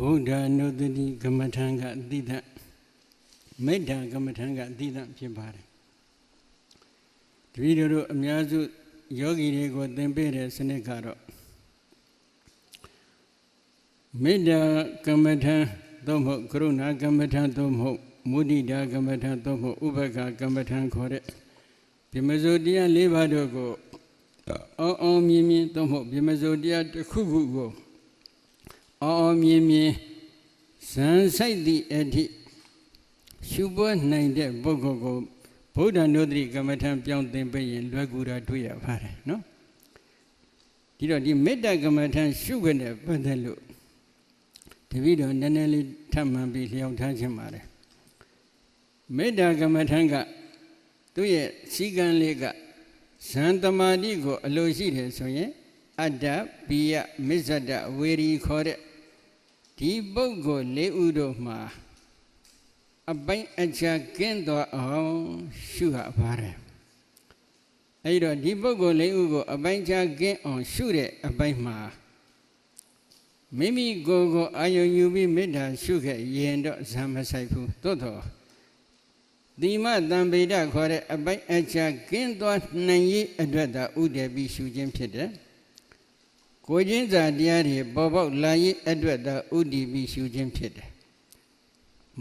ဗုဒ္ဓနုတ္တိကမ္မထံကအတိဒမေတ္တာကမ္မထံကအတိဒဖြစ်ပါတယ်တပည့်တော်တို့အများစုယောဂီတွေကိုသင်ပေးတဲ့စနစ်ကတော့မေတ္တာကမ္မထံသို့မဟုတ်ကရုဏာကမ္မထံသို့မဟုတ်မုဒိတာကမ္မထံသို့မဟုတ်ဥပက္ခကမ္မထံခေါ်တဲ့ဗြဟ္မစိုးတရား၄ပါးတို့ကိုအောင်းအောင်မြင်မြင်သို့မဟုတ်ဗြဟ္မစိုးတရားတစ်ခုခုကို အောင်းအောင်မြင်မြင်ဇန်ဆိုင်သည့်အထိရှုပွားနိုင်တဲ့ပုဂ္ဂိုလ်ကိုဗုဒ္ဓနုဒ္ဓရိကမ္မထံပြောင်းသင်ပေးရင်လွယ်ကူတာတွေ့ရပါတယ်နော်ဒီတော့ဒီမေတ္တာကမ္မထံရှုခွင့်နဲ့ပတ်သက်လို့တပည့်တော်နည်းနည်းလေးထပ်မှန်ပြီးလျှောက်ထားခြင်းပါတယ်မေတ္တာကမ္မထံကသူ့ရဲ့စီကံလေးကဇန်တမာတိကို အလိုရှိတယ်ဆိုရင်အတ္တပိယမစ္ဆဒဝေရီခေါ်တဲ့ ဒီပုဂ္ဂိုလ်လေးဥတို့မှာအပိုင်းအချာကင်းသွားအောင်ရှုရပါတယ်အဲ့တော့ဒီပုဂ္ဂိုလ်လေးဥကိုအပိုင်းချာကင်းအောင်ရှုတဲ့အပိုင်းမှာမိမိကိုယ်ကိုအာယုံယူပြီးမေတ္တာရှုခဲ့ရင်တော့ဇံမဆိုင်ဘူးသို့တော့သီမတံပေဒခေါ်တဲ့အပိုင်းအချာကင်းသွားနိုင်ရေးအတွက်သာဥတည်ပြီးရှုခြင်းဖြစ်တယ် ကိုချင်းစာတရားတွေပေါ်ပေါက်လာရေးအတွက်သာဥတည်ပြီးရှုခြင်းဖြစ်တယ်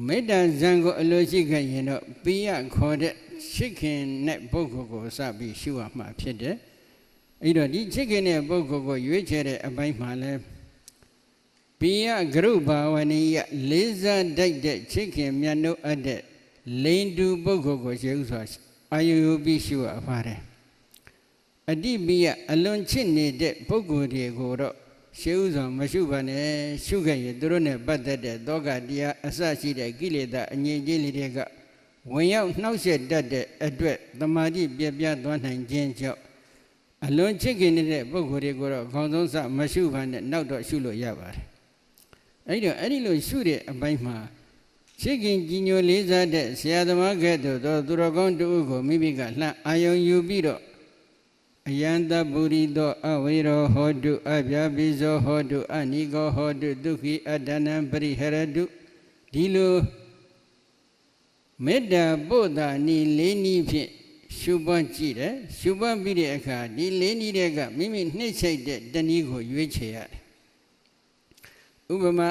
မေတ္တာဇံကိုအလိုရှိခဲ့ရင်တော့ပိယခေါ်တဲ့ချစ်ခင်တဲ့ပုဂ္ဂိုလ်ကိုစပြီးရှုရမှာဖြစ်တယ်အဲ့တော့ဒီချစ်ခင်တဲ့ပုဂ္ဂိုလ်ကိုရွေးချယ်တဲ့အပိုင်းမှာလဲပိယဂရုဘာဝနိယလေးစားတိုက်တဲ့ချစ်ခင်မြတ်တို့အပ်တဲ့လိန်တူပုဂ္ဂိုလ်ကိုရှေးဥစွာအာယုယပြီးရှုရပါတယ် အတိပိယအလွန်ချစ်နေတဲ့ပုဂ္ဂိုလ်တွေကိုတော့ရှေးဥစွာမရှုပါနဲ့ရှုခဲ့ရင်သူတို့နဲ့ပတ်သက်တဲ့တောကတရားအစရှိတဲ့ကိလေသာအငြိအကျေးလေးတွေကဝင်ရောက်နှောက်ယှက်တတ်တဲ့အတွက်တမာတိပြပြသွားနိုင်ခြင်းကြောင့်အလွန်ချစ်ခင်နေတဲ့ပုဂ္ဂိုလ်တွေကိုတော့ခေါင်းဆုံးစမရှုပါနဲ့နောက်တော့ရှုလို့ရပါတယ်အဲ့တော့အဲ့ဒီလိုရှုတဲ့အပိုင်းမှာချစ်ခင်ကြည်ညိုလေးစားတဲ့ဆရာသမားကဲ့သို့သောသူတော်ကောင်းတို့ကိုမိမိကလှမ်းအာယုံယူပြီးတော့ အယံတပုရိသောအဝေရောဟောတုအဗျာပိဇောဟောတုအနိကောဟောတုဒုက္ခိအတ္တနံပရိဟရတုဒီလိုမေတ္တာပို့တာနီလေးနည်းဖြင့်ရှုပွားကြည့်တယ်ရှုပွားပြီးတဲ့အခါဒီလေးနည်းတွေကမိမိနှိမ့်ချိတ်တဲ့တနည်းကိုရွေးချယ်ရတယ်ဥပမာ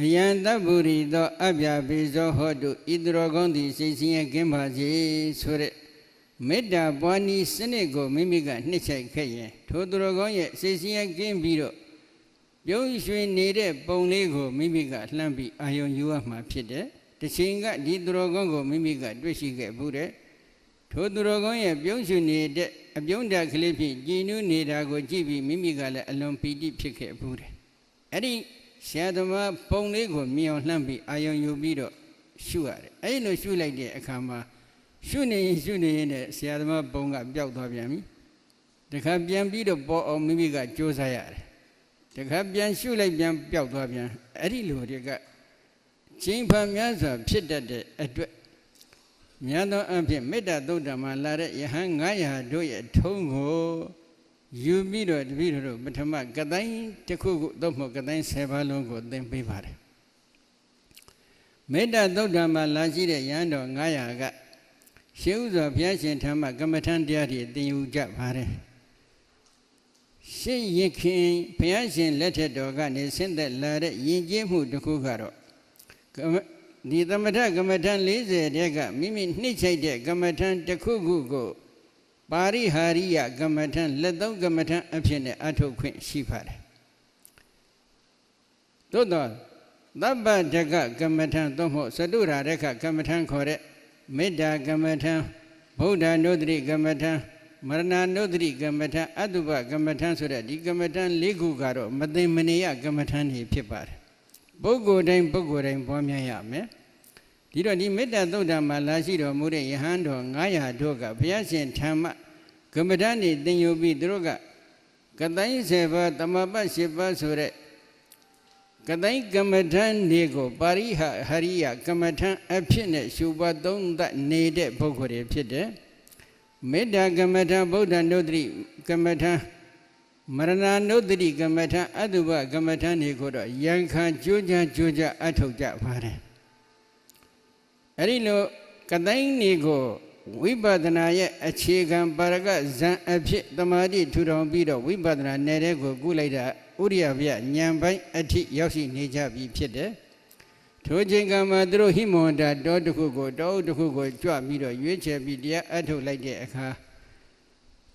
အယံတပုရိသောအဗျာပိဇောဟောတုဣတရောကောင်းသည်စိတ်ဆင်းရဲကင်းပါစေဆိုတဲ့ မေတ္တာပွားနည်းစနစ်ကိုမိမိကနှစ်ချိုက်ခဲ့ရင်ထိုသူတော်ကောင်းရဲ့စိတ်ဆင်းရဲကင်းပြီးတော့ပြုံးရွှင်နေတဲ့ပုံလေးကိုမိမိကလှမ်းပြီးအာယုံယူရမှာဖြစ်တယ်။တစ်ချိန်ကဒီသူတော်ကောင်းကိုမိမိကတွေ့ရှိခဲ့ဘူးတဲ့။ထိုသူတော်ကောင်းရဲ့ပြုံးရွှင်နေတဲ့အပြုံးတက်ကလေးဖြင့်ကြည်နူးနေတာကိုကြည့်ပြီးမိမိကလည်းအလွန်ပီတိဖြစ်ခဲ့ဘူးတဲ့။အဲ့ဒီဆရာသမားပုံလေးကိုမြင်အောင်လှမ်းပြီးအာယုံယူပြီးတော့ရှုရတယ်။အဲ့ဒီလိုရှုလိုက်တဲ့အခါမှာ ရှုနေရင်ရှုနေရင်ဆရာသမားပုံကပျောက်သွားပြန်ပြီတခါပြန်ပြီးတော့ပေါ်အောင်မိမိကကြိုးစားရတယ်တခါပြန်ရှုလိုက်ပြန်ပျောက်သွားပြန်အဲ့ဒီလိုတွေကချိန်ဖန်များစွာဖြစ်တတ်တဲ့အတွက်များသောအားဖြင့်မေတ္တာသုတ်တံမှာလာတဲ့ယဟန်900တို့ရဲ့ထုံးကိုယူပြီးတော့တပည့်တို့ပထမကတိုင်းတစ်ခုခုသို့မဟုတ်ကတိုင်း10ပါးလုံးကိုသင်ပေးပါတယ်မေတ္တာသုတ်တံမှာလာရှိတဲ့ယဟန်တော်900က ရှေးဥစွာဘုရားရှင်ထံမှကမ္မထံတရားတွေသင်ယူကြပါတယ်ရှေးရခင်ဘုရားရှင်လက်ထက်တော်ကနေဆင်းသက်လာတဲ့ယဉ်ကျေးမှုတစ်ခုကတော့ဒီသမထကမ္မထံ40တဲ့ကမိမိနှိမ့်ချိုက်တဲ့ကမ္မထံတစ်ခုခုကိုပါရိဟာရိယကမ္မထံလက်သုံးကမ္မထံအဖြစ်နဲ့အထုတ်ခွင့်ရှိပါတယ်သို့တော့သဗ္ဗတကကမ္မထံသို့မဟုတ်သတုရာရခကမ္မထံခေါ်တဲ့ မေတ္တာကမ္မထံဗုဒ္ဓနုဒ္ဓရိကမ္မထံမရဏနုဒ္ဓရိကမ္မထံအတုပကမ္မထံဆိုတဲ့ဒီကမ္မထံ၄ခုကတော့မသိမနေရကမ္မထံတွေဖြစ်ပါတယ်ပုဂ္ဂိုလ်တိုင်းပုဂ္ဂိုလ်တိုင်းပွားများရမယ်ဒီတော့ဒီမေတ္တာသုတ်တံမှာလာရှိတော်မူတဲ့ယဟန်တော်900တို့ကဘုရားရှင်ဓမ္မကမ္မထံနေသင်ယူပြီးသူတို့ကကတိုင်း7ပါးတမပတ်7ပါးဆိုတဲ့ ကတိုင်းကမ္မထံတွေကိုပါရိဟဟရိယကမ္မထံအဖြစ်နဲ့ရှုပါသုံးသနေတဲ့ပုဂ္ဂိုလ်တွေဖြစ်တယ်မေတ္တာကမ္မထံဗုဒ္ဓနုဒ္ဓရိကမ္မထံမရဏနုတ္တိကမ္မထအတုပကမ္မထနေကိုတော့ယံခံကြိုးကြကြိုးကြအထုတ်ကြပါတယ်အဲ့ဒီလိုကတိုင်းနေကိုဝိပဿနာရဲ့အခြေခံပါရကဇံအဖြစ်တမာတိထူထောင်ပြီးတော့ဝိပဿနာနယ်တဲ့ကိုကုလိုက်တာ ဥရိယဗျဉာဏ်ပိုင်းအထိရောက်ရှိနေကြပြီဖြစ်တယ်ထိုချိန်ကမှသူတို့ဟိမဝန္တာတောတစ်ခုကိုတောအုပ်တစ်ခုကိုကြွပြီးတော့ရွေးချယ်ပြီးတရားအထုတ်လိုက်တဲ့အခါ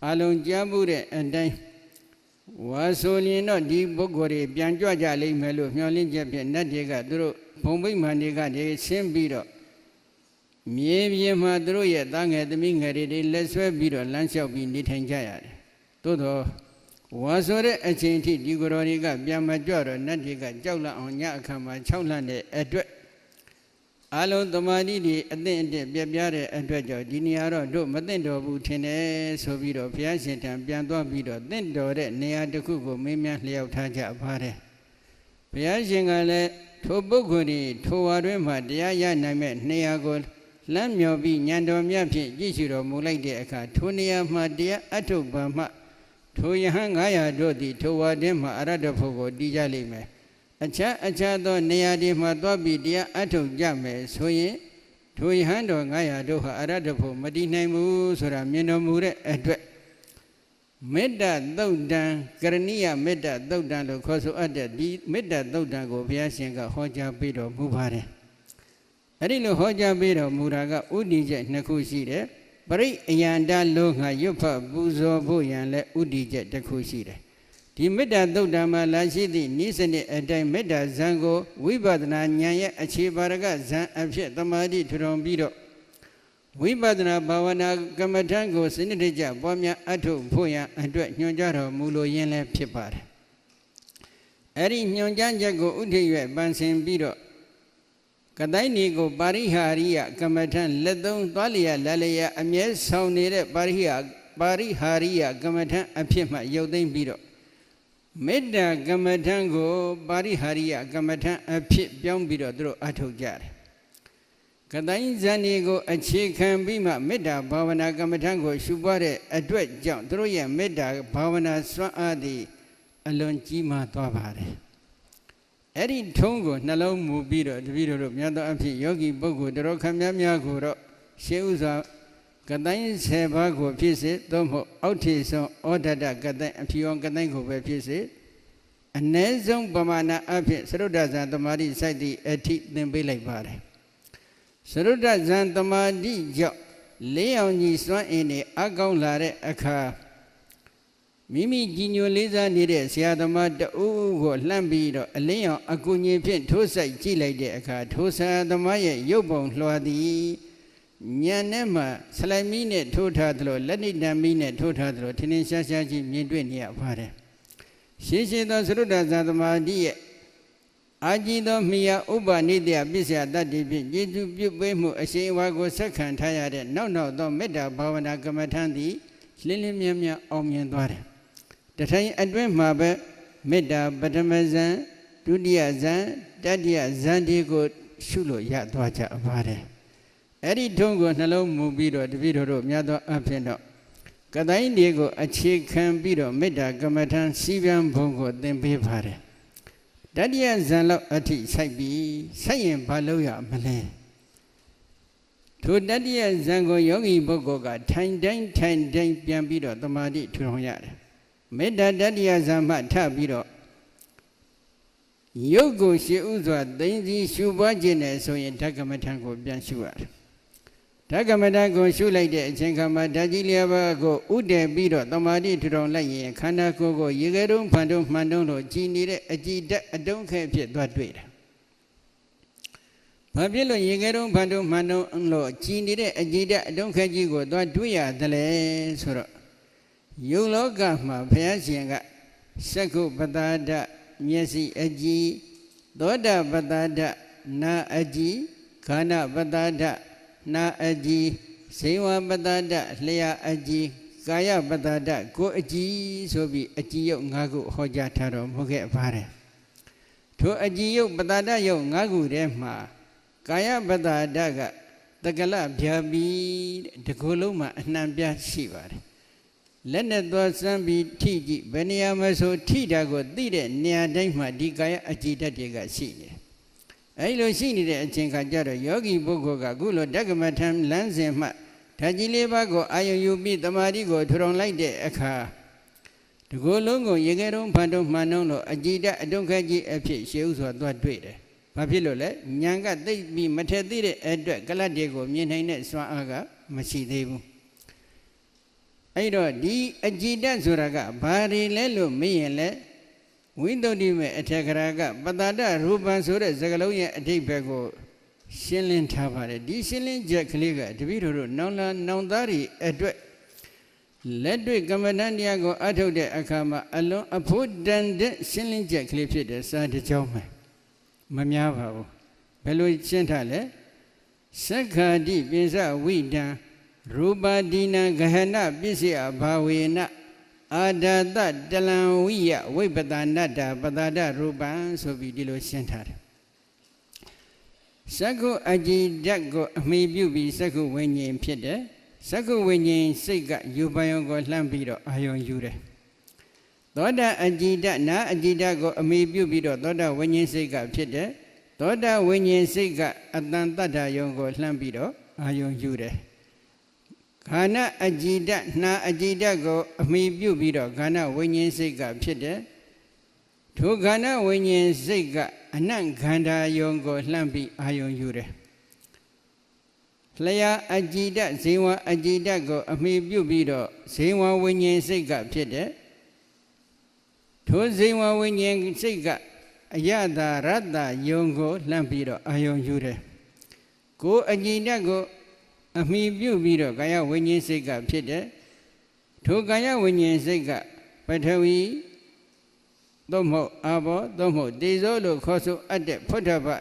အလုံးကြားမှုတဲ့အတိုင်းဝါဆိုရင်တော့ဒီပုဂ္ဂိုလ်တွေပြန်ကြွကြလိမ့်မယ်လို့မျှော်လင့်ချက်ဖြင့်နတ်တွေကသူတို့ဘုံဗိမာန်တွေကနေဆင်းပြီးတော့မြေပြင်မှာသူတို့ရဲ့သားငယ်သမီးငယ်တွေလက်ဆွဲပြီးတော့လမ်းလျှောက်ပြီးနေထိုင်ကြရတယ်သို့တော့ ဝါဆိုတဲ့အချိန်ထိဒီကိုယ်တော်တွေကပြန်မကြွတော့နတ်တွေကကြောက်လန့်အောင်ညအခါမှာ6လန့်တဲ့အတွက်အလုံးသမာဓိတွေအသင့်အတင့်ပြပြတဲ့အတွက်ကြောင့်ဒီနေရာတော့တို့မသင့်တော်ဘူးထင်တယ်ဆိုပြီးတော့ဘုရားရှင်ထံပြန်သွားပြီးတော့သင့်တော်တဲ့နေရာတစ်ခုကိုမင်းများလျှောက်ထားကြပါတယ်ဘုရားရှင်ကလည်းထိုပုဂ္ဂိုလ်ဒီထိုဝါတွင်မှတရားရနိုင်မဲ့နေရာကိုလမ်းမြော်ပြီးညံတော်မြတ်ဖြင့်ကြည့်ရှုတော်မူလိုက်တဲ့အခါထိုနေရာမှာတရားအထုတ်ပါမှ ထိုယဟန်900တို့သည်ထိုဝါတွင်မှအရတ္တဖို့ကိုတည်ကြလိမ့်မယ်အခြားအခြားသောနေရာတွေမှာသွားပြီးတရားအထုတ်ကြမယ်ဆိုရင်ထိုယဟန်တော်900တို့ဟာအရတ္တဖို့မတည်နိုင်ဘူးဆိုတာမြင်တော်မူတဲ့အတွက်မေတ္တာသုတ်တံကရဏိယမေတ္တာသုတ်တံလို့ခေါ်ဆိုအပ်တဲ့ဒီမေတ္တာသုတ်တံကိုဘုရားရှင်ကဟောကြားပေးတော်မူပါတယ်အဲ့ဒီလိုဟောကြားပေးတော်မူတာကဥဒိချက်နှစ်ခုရှိတယ် ပရိအယန္တလောငါရွတ်ဖတ်ပူဇော်ဖို့ရန်လဲဥဒိချက်တစ်ခုရှိတယ်ဒီမေတ္တာသုတ်တံမှာလာရှိသည့်နိစ္စနစ်အတိုင်းမေတ္တာဇံကိုဝိပဿနာဉာဏ်ရဲ့အခြေပါရကဇံအဖြစ်တမာတိထူထောင်ပြီးတော့ဝိပဿနာဘာဝနာကမ္မထံကိုစနစ်တကျပွားများအထုဖို့ရန်အတွက်ညွှန်ကြားတော်မူလိုရင်းလည်းဖြစ်ပါတယ်အဲ့ဒီညွှန်ကြားချက်ကိုဥထိပ်ရွယ်ပန်းဆင်ပြီးတော့ ကတိုင်းဒီကိုပါရိဟာရိယကမ္မထံလက်သုံးသွားလျာလလျာအမြဲဆောင်နေတဲ့ပါရိဟာပါရိဟာရိယကမ္မထံအဖြစ်မှရုပ်သိမ့်ပြီးတော့မေတ္တာကမ္မထံကိုပါရိဟာရိယကမ္မထံအဖြစ်ပြောင်းပြီးတော့သူတို့အထုတ်ကြတယ်ကတိုင်းဇန်ဒီကိုအခြေခံပြီးမှမေတ္တာဘာဝနာကမ္မထံကို ရှုပွားတဲ့အတွက်ကြောင့်သူတို့ရဲ့မေတ္တာဘာဝနာစွမ်းအားသည်အလွန်ကြီးမားသွားပါတယ် အဲ့ဒီထုံးကိုနှလုံးမူပြီးတော့တပည့်တော်တို့မြတ်သောအဖြစ်ယောဂီပုဂ္ဂိုလ်တော်ခမများများကိုတော့ရှေးဥစွာကတိုင်း10ပါးကိုဖြစ်စေသို့မဟုတ်အောက်ထေဆုံးဩဒတကတိုင်းအဖြူအောင်ကတိုင်းကိုပဲဖြစ်စေအ ਨੇ ဆုံးပမာဏအဖြစ်သရုဒ္ဒဇံတမာတိစိုက်သည့်အထိသင်ပေးလိုက်ပါတယ်သရုဒ္ဒဇံတမာတိကြောင့်လေးအောင်ကြီးစွမ်းအင်းနေအကောင်းလာတဲ့အခါ မိမိကြီးညိုလေးစားနေတဲ့ဆရာသမားတဦးကိုလှမ်းပြီးတော့အလင်းအောင်အကူအညီဖြင့်ထိုးဆိုင်ကြည့်လိုက်တဲ့အခါထိုဆရာသမားရဲ့ရုပ်ပုံလွှာသည်ညံနဲ့မှဆလိုက်မီးနဲ့ထိုးထားသလိုလက်နိတံမီးနဲ့ထိုးထားသလိုထင်းထင်းရှားရှားကြီးမြင်တွေ့နေရပါတယ်ရှင်းရှင်းသောသရုဒ္ဒဇာသမာဓိရဲ့အာကြည်သောမိယာဥပနိတယပစ္စယတတ္တိဖြင့်ကျေစုပြုပေးမှုအရှိန်အဝါကိုဆက်ခံထားရတဲ့နောက်နောက်သောမေတ္တာဘာဝနာကမ္မထံသည်လင်းလင်းမြတ်မြတ်အောင်မြင်သွားတယ် တထိုင်အတွင်းမှာပဲမေတ္တာပထမဇန်ဒုတိယဇန်တတိယဇန်ဒီကို ရှုလို့ရသွားကြပါတယ်အဲ့ဒီထုံးကိုနှလုံးမူပြီးတော့တပည့်တော်တို့မြတ်သောအဖြစ်တော့ကတိုင်းဒီကိုအခြေခံပြီးတော့မေတ္တာကမ္မထံစီးပြန်ဘုံကိုသင်ပေးပါတယ်တတိယဇန်လောက်အထိစိုက်ပြီးစိုက်ရင်ဘာလုပ်ရမလဲထိုတတိယဇန်ကိုယောဂီပုဂ္ဂိုလ်ကထိုင်တိုင်းထိုင်တိုင်းပြန်ပြီးတော့တမာတိထူထောင်ရတယ် မေတ္တာတတိယဇာမထပြီးတော့ရုပ်ကိုရှေဥစွာသိသိရှုပွားခြင်းနဲ့ဆိုရင်ဓကမထံကိုပြန်ရှုရတယ်ဓကမထံကိုရှုလိုက်တဲ့အချိန်ခါမှာဓာကြီးလျာပါကိုဥတည်ပြီးတော့တမာတိထူထောင်လိုက်ရင်ခန္ဓာကိုယ်ကိုရေခဲတုံးဖန်တုံးမှန်တုံးလို့ကြည်နေတဲ့အကြည်တက်အတုံးခဲဖြစ်သွားတွေ့တယ်ဘာဖြစ်လို့ရေခဲတုံးဖန်တုံးမှန်တုံးလို့ကြည်နေတဲ့အကြည်တက်အတုံးခဲကြီးကိုသွားတွေ့ရသလဲဆိုတော့ ယုံလောကမှာဘုရားရှင်ကသက္ကုပတာဒမျက်စိအကြည်သောတာပတာဒနာအကြည်ခန္ဓာပတာဒနာအကြည်ဇေဝပတာဒလျာအကြည်ကာယပတာဒကိုယ်အကြည်ဆိုပြီးအကြည်ယုတ်၅ခုဟောကြားထားတော်မူခဲ့ပါတယ်ထိုအကြည်ယုတ်ပတာဒယုတ်၅ခုထဲမှာကာယပတာဒကတကလဗျာပြီးတကူလုံးမှာအနှံပြရှိပါတယ် လက်နဲ့သွားစမ်းပြီးထိကြည့်ဘယ်နေရာမှာဆိုထိတာကိုသိတဲ့နေရာတိုင်းမှာဒီကာယအကြည်ဓာတ်တွေကရှိနေတယ်အဲဒီလိုရှိနေတဲ့အချိန်ခါကျတော့ယောဂီပုဂ္ဂိုလ်ကအခုလိုတက္ကမထံလမ်းစဉ်မှဓာတ်ကြီးလေးပါးကိုအာယုံယူပြီးတမာတိကိုထူထောင်လိုက်တဲ့အခါဒီကိုယ်လုံးကိုရေခဲတုံးဖန်တုံးမှန်တုံးလို့အကြည်ဓာတ်အတုံးခက်ကြီးအဖြစ်ရှေးဥစွာသွားတွေ့တယ်ဘာဖြစ်လို့လဲဉာဏ်ကသိပ်ပြီးမထက်သေးတဲ့အတွက်ကလတ်တွေကိုမြင်နိုင်တဲ့စွမ်းအားကမရှိသေးဘူး အဲ့တော့ဒီအကြည်တတ်ဆိုတာကဘာတွေလဲလို့မေးရင်လဲဝိသုဒ္ဓိမေအထက်ကရာကပတ္တတရူပံဆိုတဲ့စကားလုံးရဲ့အဓိပ္ပာယ်ကိုရှင်းလင်းထားပါတယ်ဒီရှင်းလင်းချက်ကလေးကတပည့်တော်တို့နောင်လာနောင်သားတွေအတွက်လက်တွေ့ကမ္မဋ္ဌာန်းတရားကိုအထုတ်တဲ့အခါမှာအလွန်အဖို့တန်တဲ့ရှင်းလင်းချက်ကလေးဖြစ်တဲ့စာတစ်ကြောင်းပဲမများပါဘူးဘယ်လိုရှင်းထားလဲသက္ခာတိပိစဝိတံ ရူပတိနံဂဟဏပစ္စယဘာဝေနအာဒတတလံဝိယဝိပတနတ္တပတ္တရူပံဆိုပြီးဒီလိုရှင်းထားတယ်သက္ခုအကြည်ဓာတ်ကိုအမိပြုပြီးသက္ခုဝိညာဉ်ဖြစ်တယ်သက္ခုဝိညာဉ်စိတ်ကယူပယုံကိုလှမ်းပြီးတော့အာယုံယူတယ်သောတာအကြည်ဓာတ်နာအကြည်ဓာတ်ကိုအမိပြုပြီးတော့သောတာဝိညာဉ်စိတ်ကဖြစ်တယ်သောတာဝိညာဉ်စိတ်ကအတန်တတ္တယုံကိုလှမ်းပြီးတော့အာယုံယူတယ် ခန္ဓာအကြည်ဓာတ်နှာအကြည်ဓာတ်ကိုအမိပြုပြီးတော့ခန္ဓာဝိညာဉ်စိတ်ကဖြစ်တယ်ထိုခန္ဓာဝိညာဉ်စိတ်ကအနံ့ခန္ဓာယုံကိုလှမ်းပြီးအာယုံယူတယ်လျာအကြည်ဓာတ်ဇေဝအကြည်ဓာတ်ကိုအမိပြုပြီးတော့ဇေဝဝိညာဉ်စိတ်ကဖြစ်တယ်ထိုဇေဝဝိညာဉ်စိတ်ကအယတာရတ္တယုံကိုလှမ်းပြီးတော့အာယုံယူတယ်ကိုယ်အကြည်ဓာတ်ကို အမိပြုပြီးတော့ကာယဝိညာဉ်စိတ်ကဖြစ်တယ်ထိုကာယဝိညာဉ်စိတ်ကပထဝီသို့မဟုတ်အာဘောသို့မဟုတ်တေဇောလို့ခေါ်ဆိုအပ်တဲ့ဖုဒ္ဓဘဓာ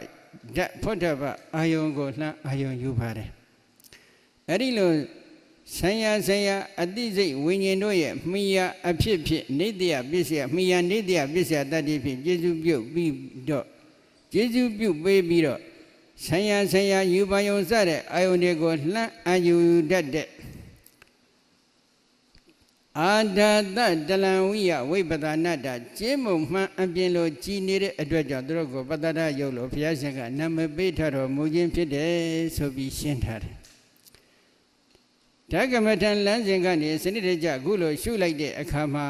တ်ဖုဒ္ဓဘအာယုံကိုလှမ်းအာယုံယူပါတယ်အဲ့ဒီလိုဆံရဆံရအတိစိတ်ဝိညာဉ်တို့ရဲ့မိယာအဖြစ်ဖြစ်နေတယပစ္စယမိယာနေတယပစ္စယတတ္တိဖြင့်ကျေစုပြုတ်ပြီးတော့ကျေစုပြုတ်ပေးပြီးတော့ ဆံရဆံရယူပါယုံစတဲ့အာယုန်တွေကိုလှမ်းအာယူတတ်တဲ့အာဒတတလံဝိယဝိပဒနာတကျင်းမုံမှန်အပြင်လိုကြည်နေတဲ့အတွက်ကြောင့်သူတို့ကိုပတ္တရယုတ်လို့ဘုရားရှင်ကနာမည်ပေးထားတော်မူခြင်းဖြစ်တယ်ဆိုပြီးရှင်းထားတယ်ဓကမထံလမ်းစဉ်ကနေစနစ်တကျအခုလိုရှုလိုက်တဲ့အခါမှာ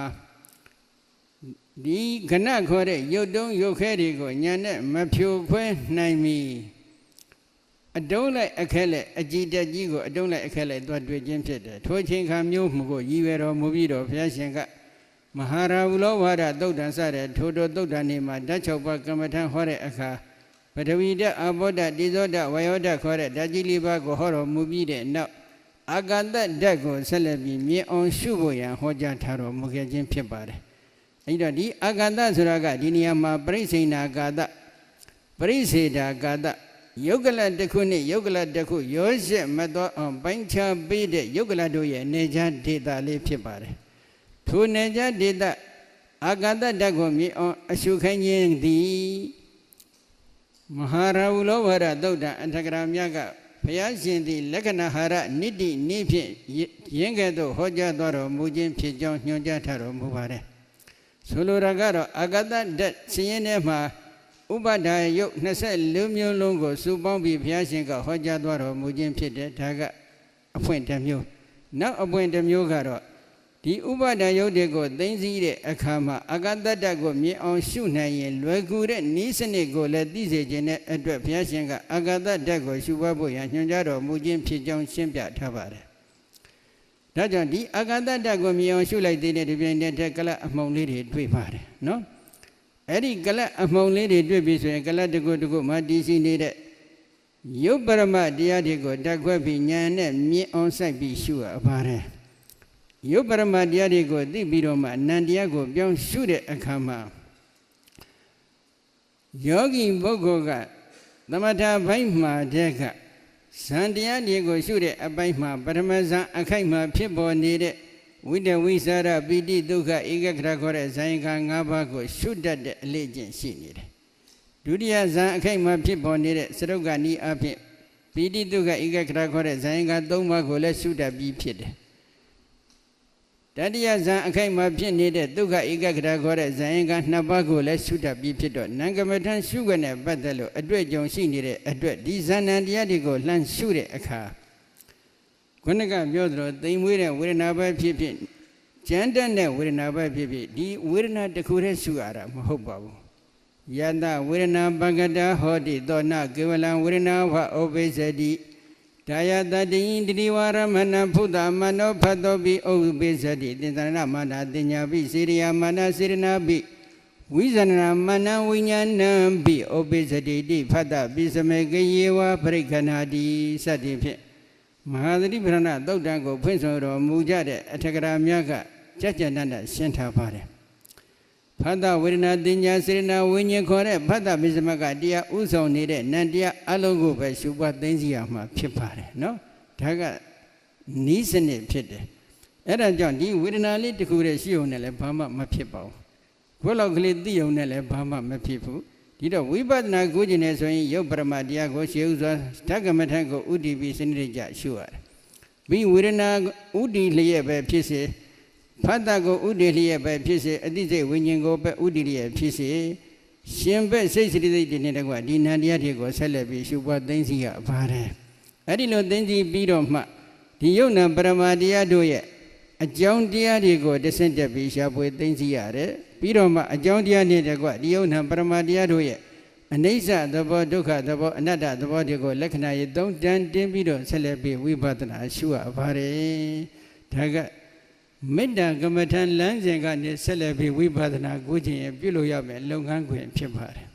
ဒီခဏခေါ်တဲ့ရုပ်တုံးရုပ်ခဲတွေကိုညာနဲ့မဖြိုခွဲနိုင်မီ အတုံးလိုက်အခက်လက်အကြည်တက်ကြီးကိုအတုံးလိုက်အခက်လိုက်သွားတွေ့ခြင်းဖြစ်တယ်ထိုချိန်ခါမျိုးမှုကိုရည်ရွယ်တော်မူပြီးတော့ဘုရားရှင်ကမဟာရာဟုလောဝါဒသုတ်တန်စတဲ့ထိုတိုသုတ်တန်နေမှာဓာတ်၆ပါးကမ္မထံဟောတဲ့အခါပထဝီဓာတ်အဘောဓာတ်တိဇောဓာတ်ဝယောဓာတ်ခေါ်တဲ့ဓာတ်ကြီးလေးပါးကိုဟောတော်မူပြီးတဲ့နောက်အာဂတဓာတ်ကိုဆက်လက်ပြီးမြင်အောင်ရှုဖို့ရန်ဟောကြားထားတော်မူခဲ့ခြင်းဖြစ်ပါတယ်အဲဒီတော့ဒီအာဂတဆိုတာကဒီနေရာမှာပရိစိဏာကာတပရိစေတာကာတ ယုတ်ကလတစ်ခုနဲ့ယုတ်ကလတစ်ခုရောရက်မတော်အောင်ပိုင်းခြားပေးတဲ့ယုတ်ကလတို့ရဲ့နေချဒေတာလေးဖြစ်ပါတယ်ထိုနေချဒေတာအာဂတဓာတ်ကိုမြင်အောင်အရှုခိုင်းခြင်းသည်မဟာရဝလောဝရသုတ်တံအထကရာမြတ်ကဘုရားရှင်သည်လက္ခဏာဟာရနိတိနိဖြင့်ရင်းကဲ့သို့ဟောကြားတော်မူခြင်းဖြစ်ကြောင်းညွှန်ကြားထားတော်မူပါတယ်ဆိုလိုတာကတော့အာဂတဓာတ်စည်ရင်ထဲမှာ ဥပဒါယုတ်24မျိုးလုံးကိုစုပေါင်းပြီးဘုရားရှင်ကဟောကြားသွားတော်မူခြင်းဖြစ်တယ်ဒါကအဖွင့်တစ်မျိုးနောက်အပွင့်တစ်မျိုးကတော့ဒီဥပဒါယုတ်တွေကိုသိသိတဲ့အခါမှာအကတတ္တကိုမြင်အောင်ရှုနိုင်ရင်လွယ်ကူတဲ့ဤစနစ်ကိုလည်းသိစေခြင်းနဲ့အတွက်ဘုရားရှင်ကအကတတ္တကိုရှုပွားဖို့ရန်ညွှန်ကြားတော်မူခြင်းဖြစ်ကြောင်းရှင်းပြထားပါတယ်ဒါကြောင့်ဒီအကတတ္တကိုမြင်အောင်ရှုလိုက်တဲ့ဒီပြိုင်တဲ့ကလအမှုံလေးတွေတွေ့ပါတယ်နော် အဲ့ဒီကလတ်အမှုံလေးတွေတွေ့ပြီဆိုရင်ကလတ်တကုတကုမှတည်ရှိနေတဲ့ယုတ်ပရမတရားတွေကိုတက်ခွက်ပြီးဉာဏ်နဲ့မြင်အောင်စိုက်ပြီးရှုရပါတယ်ယုတ်ပရမတရားတွေကိုသိပြီးတော့မှနန္တရားကိုပြောင်းရှုတဲ့အခါမှာယောဂီပုဂ္ဂိုလ်ကသမထဘိုင်းမှာတဲ့ကဇန်တရားတွေကိုရှုတဲ့အပိုင်းမှာပထမဇန်အခိုက်မှာဖြစ်ပေါ်နေတဲ့ ဝိတဝိသရပိတိဒုက္ခဧကခရခေါ်တဲ့ဇာယက၅ပါးကိုရှုတတ်တဲ့အလေးကျင့်ရှိနေတယ်ဒုတိယဇာအခိုက်မှာဖြစ်ပေါ်နေတဲ့စရုပ်ကနီးအဖြစ်ပိတိဒုက္ခဧကခရခေါ်တဲ့ဇာယက၃ပါးကိုလည်းရှုတတ်ပြီးဖြစ်တယ်တတတိယဇံအခိုက်မှာဖြစ်နေတဲ့ဒုက္ခဧကဂရခေါ်တဲ့ဇံအင်္ဂါနှစ်ပါးကိုလည်းရှုတတ်ပြီးဖြစ်တော့နံကမထံရှုခွင့်နဲ့ပတ်သက်လို့အတွေ့အကြုံရှိနေတဲ့အတွက်ဒီဇဏ္ဏတရားတွေကိုလှမ်းရှုတဲ့အခါ ခုနကပြောသလိုသိမ်မွေးတဲ့ဝေဒနာပဲဖြစ်ဖြစ်ကြမ်းတက်တဲ့ဝေဒနာပဲဖြစ်ဖြစ်ဒီဝေဒနာတစ်ခုတည်းရှုရတာမဟုတ်ပါဘူးယတဝေဒနာပကတဟောတိသောနကေဝလံဝေဒနာဝဩပိစတိဒါယတတိတတိဝရမဏဖုဒ္ဓမနောဖတ်တော်ပိဩပိစတိသင်္သရဏမာနာတင်ညာပိစေရိယမာနာစေရနာပိဝိဇ္ဇနာမနဝိညာဏံပိဩပိစတိတိဖတ်တပိစမေကေယေဝပရိက္ခဏာတိစသည်ဖြင့် မဟာသတိပဋ္ဌာန်သုတ်တံကိုဖွင့်ဆိုတော်မူကြတဲ့အထက်ကရာမြတ်ကကြကြနန္ဒရှင်းထားပါတယ်ဖတ်တဝေဒနာတင်ညာစေရနာဝိညာဉ်ခေါ်တဲ့ဖတ်တပိစမကတရားဥဆောင်နေတဲ့နန္တရားအလုံးကိုပဲရှုပွားသိသိရမှာဖြစ်ပါတယ်နော်ဒါကနီးစနစ်ဖြစ်တယ်အဲ့ဒါကြောင့်ဒီဝေဒနာလေးတစ်ခုတည်းရှိုံနဲ့လည်းဘာမှမဖြစ်ပါဘူးဘုလောက် ကလေးသိုံနဲ့လည်းဘာမှမဖြစ်ဘူး ဒီတော့ဝိပဿနာကိုကျင်နေဆိုရင်ယုတ်ပရမတရားကိုရှေးဥစွာဓကမထကိုဥတည်ပြီးစနစ်ကြရှုရတယ်ပြီးဝေဒနာဥတည်လျက်ပဲဖြစ်စေဖတ်တာကိုဥတည်လျက်ပဲဖြစ်စေအတိစိတ်ဝိညာဉ်ကိုပဲဥတည်လျက်ဖြစ်စေရှင်ဘက်စိတ်စရိစိတ်တွေနဲ့တကွာဒီနန္တရားတွေကိုဆက်လက်ပြီးရှုပွားသိသိရပါတယ်အဲ့ဒီလိုသိသိပြီးတော့မှဒီယုတ်နံပရမတရားတို့ရဲ့အကြောင်းတရားတွေကိုတဆင့်တက်ပြီးရှားပွေသိသိရတယ် ပြီးတော့မှအကြောင်းတရားနဲ့တကွဒီယုတ်နံပရမတရားတို့ရဲ့အနိစ္စသဘောဒုက္ခသဘောအနတ္တသဘောတွေကိုလက္ခဏာရေးသုံးတန်တင်းပြီးတော့ဆက်လက်ပြီးဝိပဿနာရှုရပါတယ်ဒါကမေတ္တာကမ္မထံလမ်းစဉ်ကနေဆက်လက်ပြီးဝိပဿနာကိုခြင်းပြုလို့ရမယ်လုပ်ငန်းခွင်ဖြစ်ပါတယ်